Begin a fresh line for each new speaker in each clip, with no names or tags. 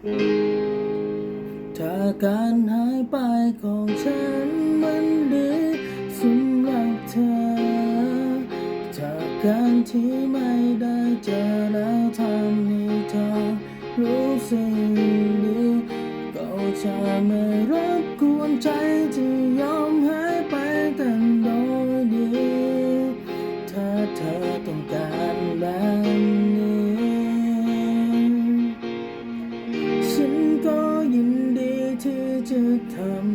ถ้าการหายไปของฉันมันดีสำหรับเธอ จากการที่ไม่ได้เจอแล้วทำให้เธอรู้สึกดีก็จะไม่รบกวนใจที่ยอมหายไปแต่โดยดี ถ้าเธอต้องการแบบ ทำ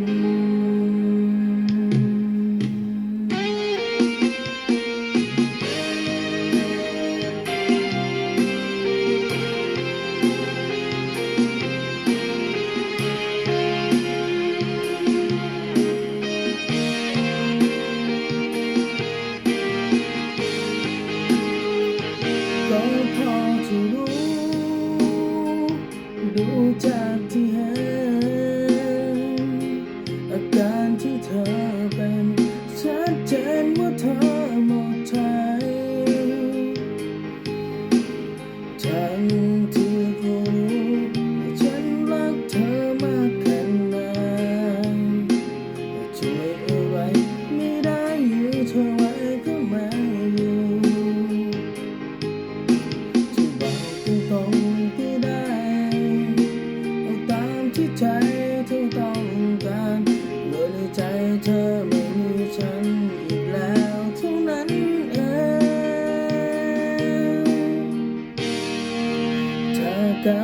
ก็พอจ ธอมากแค่ไหนช่วยอะไรไม่ได้อยู่เท่าไรก็ไม่อยู่จะบอกตรงๆก็ได้เอาตามที่ใจเธอต้องการเมื่อในใจเธอไม่มีฉันอีกแล้วเท่านั้นเองถ้ากา